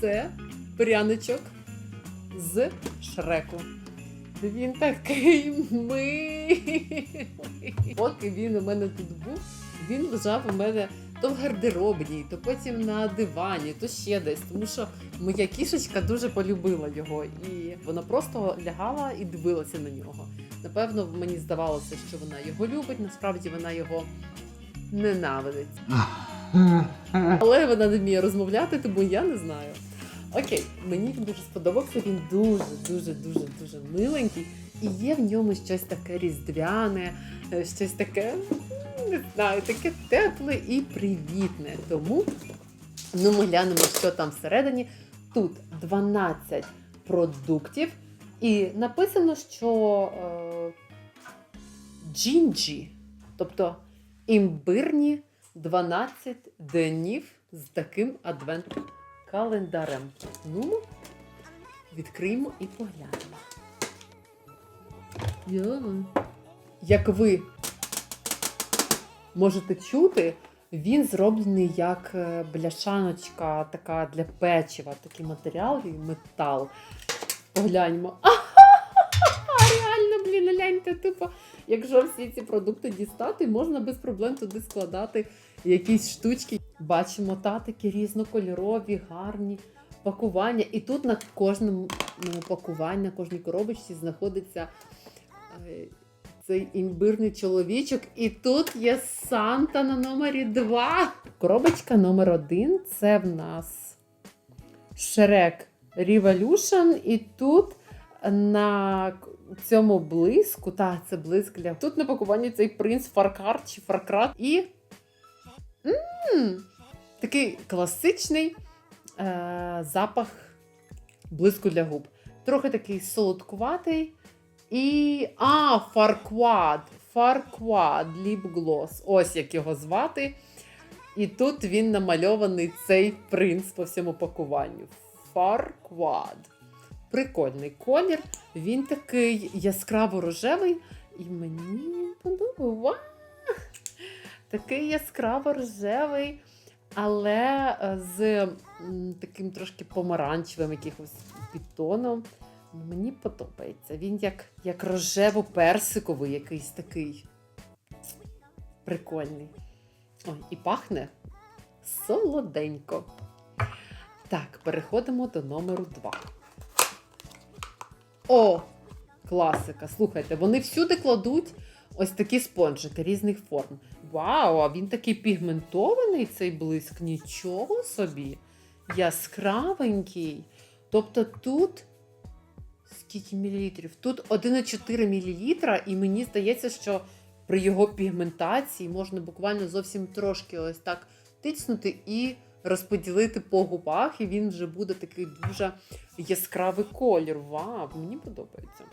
Це пряничок з шреку. Він такий милий. Поки він у мене тут був, він лежав у мене то в гардеробній, то потім на дивані, то ще десь. Тому що моя кішечка дуже полюбила його, і вона просто лягала і дивилася на нього. Напевно, мені здавалося, що вона його любить, насправді вона його ненавидить. Але вона не вміє розмовляти, тому я не знаю. Окей, мені він дуже сподобався. Він дуже, дуже, дуже, дуже миленький. І є в ньому щось таке різдвяне, е, щось таке, не знаю, таке тепле і привітне. Тому ну, ми глянемо, що там всередині. Тут 12 продуктів, і написано, що е, джінджі, тобто імбирні 12 днів з таким адвентним календарем. Ну, відкриємо і поглянемо. Yeah. Як ви можете чути, він зроблений як е, бляшаночка така для печива, такий матеріал і метал. Погляньмо. Реально, блін, типу, якщо всі ці продукти дістати, можна без проблем туди складати якісь штучки. Бачимо татики різнокольорові, гарні пакування. І тут на кожному пакуванні, на кожній коробочці знаходиться е, цей імбирний чоловічок. І тут є Санта на номері 2. Коробочка номер 1 це в нас Шрек Revolution. І тут на цьому блиску, так, це блиск для. Тут на пакуванні цей принц Фаркар чи Фаркрат. І м такий класичний е- запах блиску для губ. Трохи такий солодкуватий. І. А, Фарквад. Фарквад ліп-глос. Ось як його звати. І тут він намальований цей принц по всьому пакуванню. Фарквад. Прикольний колір. Він такий яскраво рожевий. І мені подобається. Такий яскраво рожевий, але е, з таким трошки помаранчевим якихось підтоном. Мені подобається. Він як, як рожево-персиковий якийсь такий. Прикольний. Ой, і пахне солоденько. Так, переходимо до номеру 2. О, класика. Слухайте, вони всюди кладуть ось такі спонжики різних форм. Вау, а він такий пігментований, цей блиск. Нічого собі. Яскравенький. Тобто тут. Скільки мілілітрів? Тут 1,4 мл, і мені здається, що при його пігментації можна буквально зовсім трошки ось так тицнути і розподілити по губах, і він вже буде такий дуже яскравий колір. Вау, мені подобається.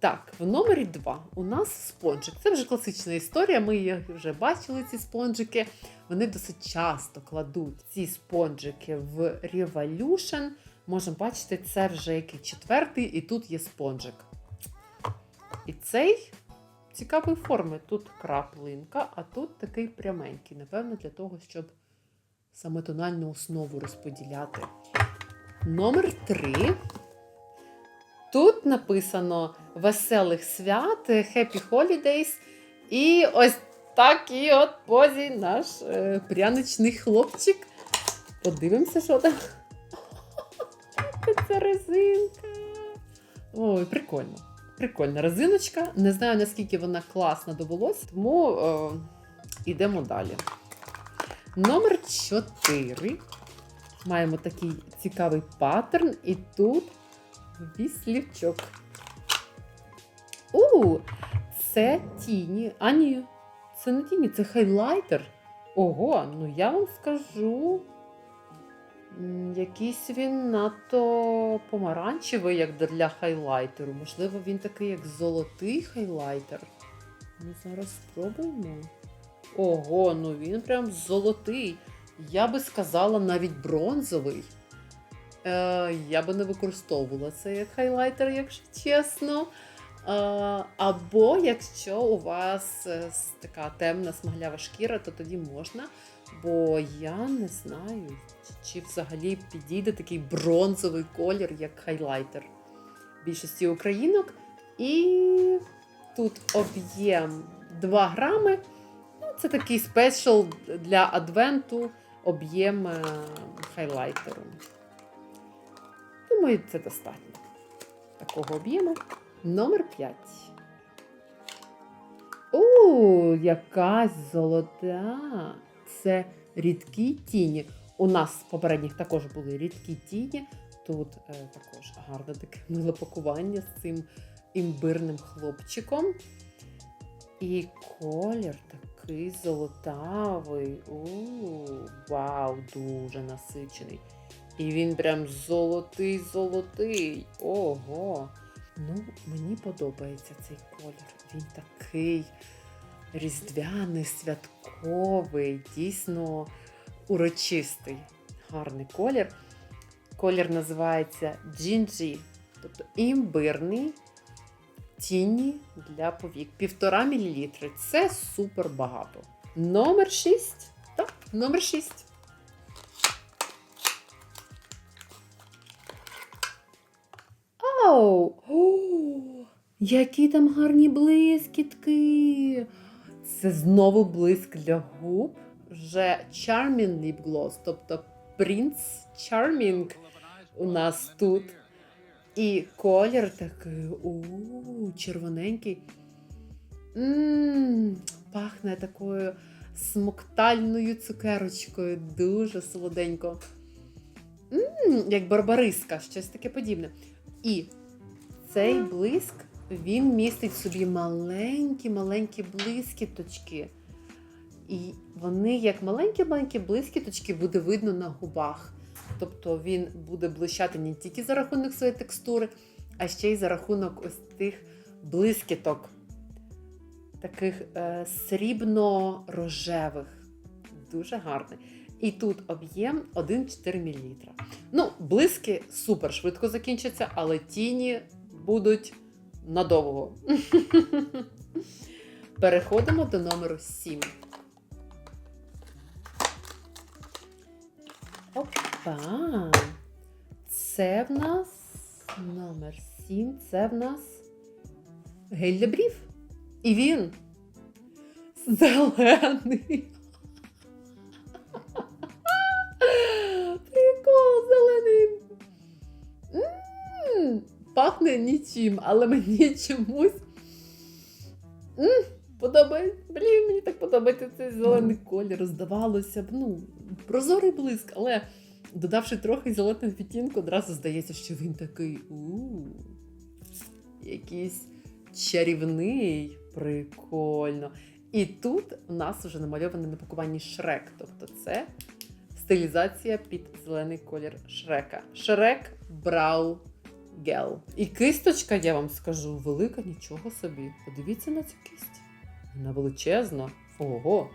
Так, в номері 2 у нас спонжик. Це вже класична історія. Ми їх вже бачили, ці спонжики. Вони досить часто кладуть ці спонжики в Revolution. Можемо бачити, це вже який четвертий, і тут є спонжик. І цей цікавої форми. Тут краплинка, а тут такий пряменький. Напевно, для того, щоб саме тональну основу розподіляти. Номер 3. Тут написано веселих свят, Happy Holidays. І ось такий от позі наш е, пряничний хлопчик. Подивимося, що там. Це резинка. Ой, прикольно. Прикольна резиночка. Не знаю, наскільки вона класна до волосся, тому е, йдемо далі. Номер 4. Маємо такий цікавий паттерн, і тут віслівчок. У, це тіні. А ні, це не тіні, це хайлайтер. Ого, ну я вам скажу. Якийсь він надто помаранчевий, як для хайлайтеру. Можливо, він такий, як золотий хайлайтер. Ми зараз спробуємо. Ого, ну він прям золотий. Я би сказала навіть бронзовий. Е, я би не використовувала це як хайлайтер, якщо чесно. Е, або якщо у вас е, така темна смаглява шкіра, то тоді можна. Бо я не знаю, чи взагалі підійде такий бронзовий колір, як хайлайтер більшості українок. І тут об'єм 2 грами. Це такий спешл для адвенту об'єм е, хайлайтеру. Думаю, це достатньо такого об'єму. Номер 5. О, якась золота. Це рідкі тіні. У нас в попередніх також були рідкі тіні. Тут е, також гарне таке миле пакування з цим імбирним хлопчиком. І колір такий золотавий. У, вау, дуже насичений. І він прям золотий-золотий. Ого. Ну, мені подобається цей колір. Він такий різдвяний, святковий, дійсно урочистий. Гарний колір. Колір називається Джинджі, тобто імбирний тіні для повік. Півтора мілілітри. Це супер багато. Номер 6. Так, номер 6. Ау! О, які там гарні блискітки! Це знову блиск для губ. Вже Charming Lip Gloss, тобто Prince Charming у нас тут. І колір такий у червоненький. Ммм, пахне такою смоктальною цукерочкою, дуже солоденько. Ммм, як барбариска, щось таке подібне. І цей блиск він містить в собі маленькі-маленькі блискіточки. І вони, як маленькі-маленькі блискіточки, буде видно на губах. Тобто він буде блищати не тільки за рахунок своєї текстури, а ще й за рахунок ось тих блискіток, таких е, срібно-рожевих. Дуже гарний. І тут об'єм 1,4 мл. Ну, блиски супер швидко закінчаться, але тіні будуть надовго. Переходимо до номеру 7. Це в нас номер 7. Це в нас гель для брів. І він зелений. Прикол зелений. М, Пахне нічим, але мені чомусь м, подобається. Блін, мені так подобається цей зелений колір. Здавалося б, ну, прозорий блиск, але додавши трохи зеленого відтінку, одразу здається, що він такий у якийсь чарівний, прикольно. І тут у нас вже намальований на пакуванні Шрек. Тобто це стилізація під зелений колір Шрека. Шрек Брау Гел. І кисточка, я вам скажу, велика нічого собі. Подивіться на цю кисть. Вона величезна. Ого.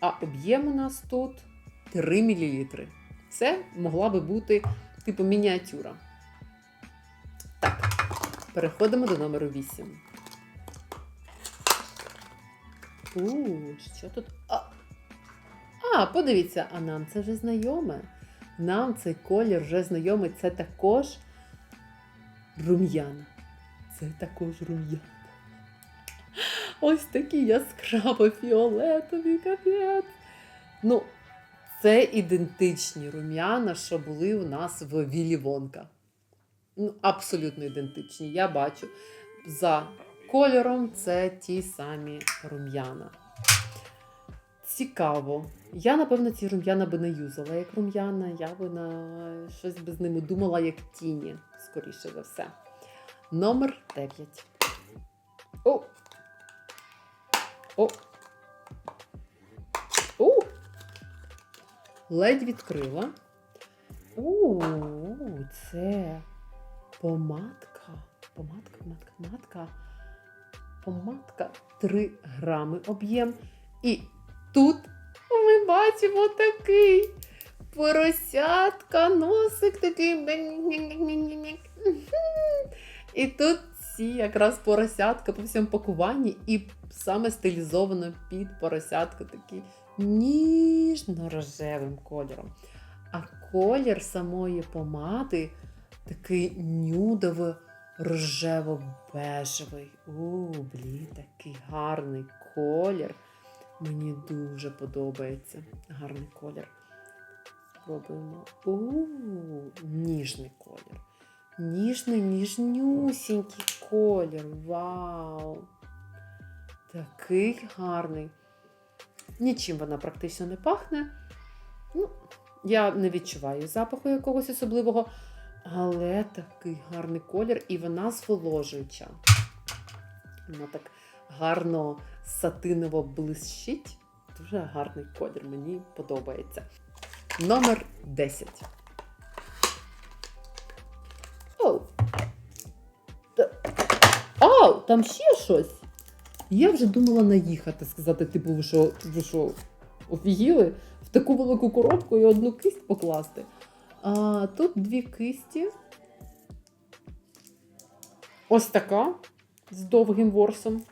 А об'єм у нас тут 3 мл. Це могла би бути типу мініатюра. Так, переходимо до номеру 8. У, що тут? А, а, подивіться, а нам це вже знайоме. Нам цей колір вже знайомий. Це також рум'яна. Це також рум'яна. Ось такі яскраво фіолетові капець. Ну, це ідентичні рум'яна, що були у нас в Вілі Вонка. Ну, абсолютно ідентичні. Я бачу. За кольором це ті самі рум'яна. Цікаво. Я, напевно, ці рум'яна би не юзала як рум'яна, я би на щось би з ними думала, як тіні, скоріше за все. Номер 9. О! О! Ледь відкрила. О, це помадка. Помадка, помадка, помадка. Помадка 3 грами об'єм. І тут ми бачимо такий поросятка, носик такий. І тут ці якраз поросятка по всьому пакуванні, і саме стилізовано під поросятка такий ніжно-рожевим кольором. А колір самої помади такий нюдово рожево-бежевий. У, блін, такий гарний колір. Мені дуже подобається. Гарний колір. Спробуємо. У, ніжний колір. Ніжний, ніжнюсінький колір. Вау! Такий гарний. Нічим вона практично не пахне. Ну, я не відчуваю запаху якогось особливого, але такий гарний колір, і вона зволожуюча. Вона так гарно сатиново блищить. Дуже гарний колір, мені подобається. Номер 10. Оу. Ау, там ще щось. Я вже думала наїхати, сказати, типу, ви що, ви що, офігіли? В таку велику коробку і одну кисть покласти. А тут дві кисті. Ось така з довгим ворсом.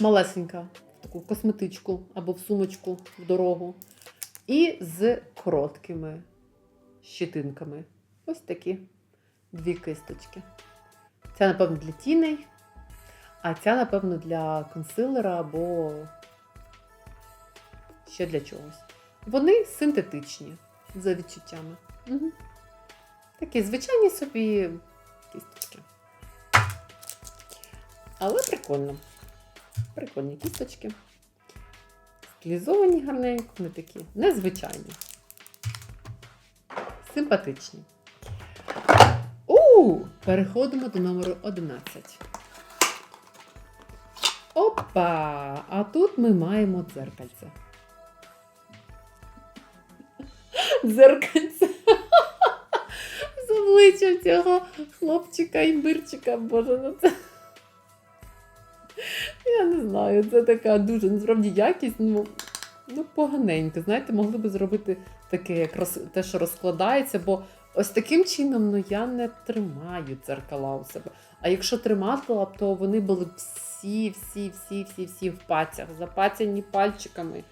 Малесенька, в таку косметичку або в сумочку в дорогу. І з короткими щитинками. Ось такі дві кисточки. Ця, напевно, для тіней, а ця, напевно, для консилера або ще для чогось. Вони синтетичні за відчуттями. Угу. Такі звичайні собі кісточки. Але прикольно. Прикольні кісточки. Стилізовані гарненько, не такі. Незвичайні. Симпатичні. У, переходимо до номеру 11. Опа! А тут ми маємо дзеркальце. Дзеркальце. З обличчям цього хлопчика і бирчика, боже, ну це. Я не знаю, це така дуже насправді якість, ну, ну поганенька. Знаєте, могли би зробити таке, як роз, те, що розкладається, бо ось таким чином ну, я не тримаю дзеркала у себе. А якщо триматила б, то вони були б всі, всі, всі, всі, всі в пацях, запацяні пальчиками.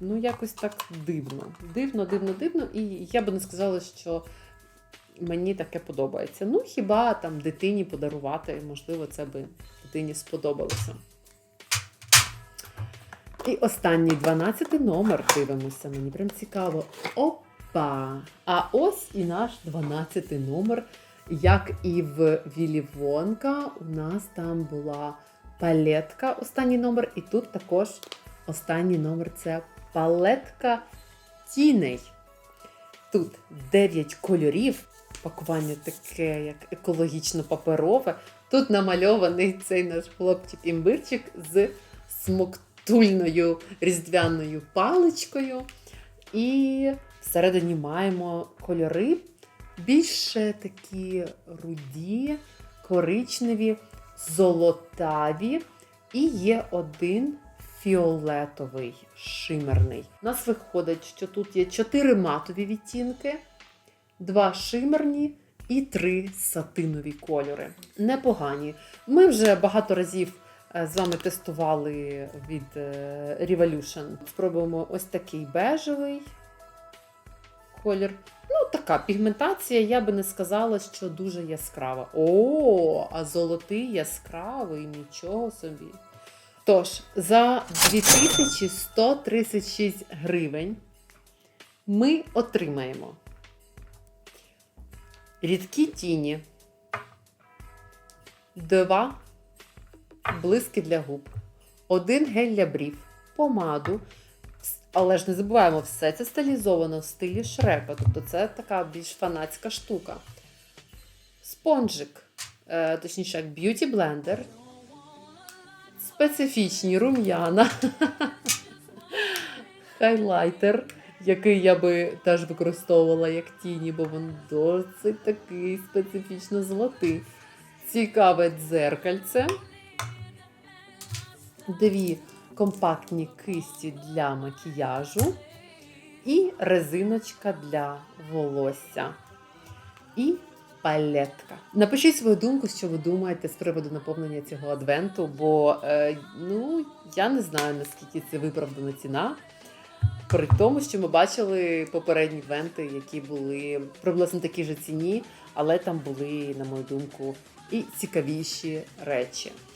Ну, якось так дивно. Дивно, дивно, дивно. І я би не сказала, що мені таке подобається. Ну, хіба там дитині подарувати, можливо, це би дитині сподобалося. І останній 12 номер дивимося. Мені прям цікаво. Опа! А ось і наш 12 номер. Як і в Вілі Вонка, у нас там була палетка, останній номер, і тут також останній номер це палетка тіней. Тут 9 кольорів, пакування таке, як екологічно паперове. Тут намальований цей наш хлопчик-імбирчик з смоктульною різдвяною паличкою. І всередині маємо кольори більше такі руді, коричневі, золотаві. І є один фіолетовий шимерний. У нас виходить, що тут є 4 матові відтінки, 2 шимерні і 3 сатинові кольори. Непогані. Ми вже багато разів е, з вами тестували від е, Revolution. Спробуємо ось такий бежевий колір. Ну, така пігментація, я би не сказала, що дуже яскрава. О, а золотий яскравий, нічого собі. Тож, за 2136 гривень ми отримаємо рідкі тіні, два блиски для губ, один гель для брів, помаду. Але ж не забуваємо, все це стилізовано в стилі Шрека. Тобто це така більш фанатська штука. Спонжик, е, точніше, як б'юті блендер. Специфічні рум'яна. Хайлайтер, який я би теж використовувала як тіні, бо він досить такий специфічно золотий. Цікаве дзеркальце. Дві компактні кисті для макіяжу і резиночка для волосся. І палетка. Напишіть свою думку, що ви думаєте з приводу наповнення цього адвенту, бо е, ну, я не знаю, наскільки це виправдана ціна. При тому, що ми бачили попередні венти, які були приблизно такі ж ціні, але там були, на мою думку, і цікавіші речі.